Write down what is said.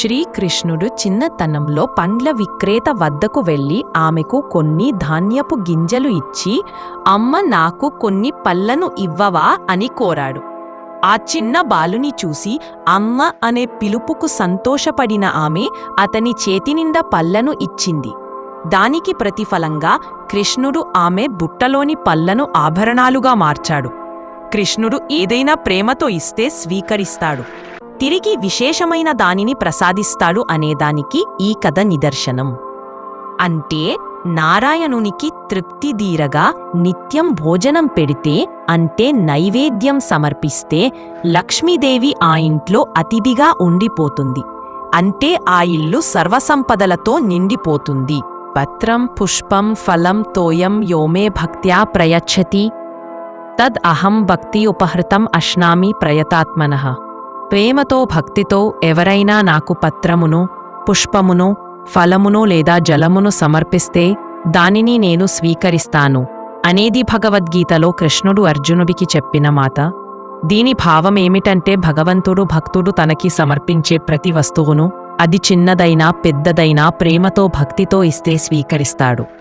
శ్రీకృష్ణుడు చిన్నతనంలో పండ్ల విక్రేత వద్దకు వెళ్ళి ఆమెకు కొన్ని ధాన్యపు గింజలు ఇచ్చి అమ్మ నాకు కొన్ని పళ్ళను ఇవ్వవా? అని కోరాడు. ఆ చిన్న బాలుని చూసి అమ్మ అనే పిలుపుకు సంతోషపడిన ఆమె అతని చేతినిండా పళ్ళను ఇచ్చింది. దానికి ప్రతిఫలంగా కృష్ణుడు ఆమె బుట్టలోని పళ్ళను ఆభరణాలుగా మార్చాడు. కృష్ణుడు ఏదైనా ప్రేమతో ఇస్తే స్వీకరిస్తాడు. తిరిగి విశేషమైన దానిని ప్రసాదిస్తాడు అనేదానికి ఈ కథ నిదర్శనం. అంటే నారాయణునికి తృప్తిదీరగా నిత్యం భోజనం పెడితే అంటే నైవేద్యం సమర్పిస్తే లక్ష్మీదేవి ఆ ఇంట్లో అతిథిగా ఉండిపోతుంది. అంటే ఆ ఇల్లు సర్వసంపదలతో నిండిపోతుంది. పత్రం పుష్పం ఫలం తోయం యోమే భక్త్యా ప్రయచ్చతి. తద్ అహం భక్తి ఉపహృతం అశ్నామి ప్రయతాత్మనః. ప్రేమతో భక్తితో ఎవరైనా నాకు పత్రమును పుష్పమును ఫలమును లేదా జలమును సమర్పిస్తే దానిని నేను స్వీకరిస్తాను అనేది భగవద్గీతలో కృష్ణుడు అర్జునుడికి చెప్పిన మాట. దీని భావమేమిటంటే భగవంతుడు భక్తుడు తనకి సమర్పించే ప్రతి వస్తువును అది చిన్నదైనా పెద్దదైనా ప్రేమతో భక్తితో ఇస్తే స్వీకరిస్తాడు.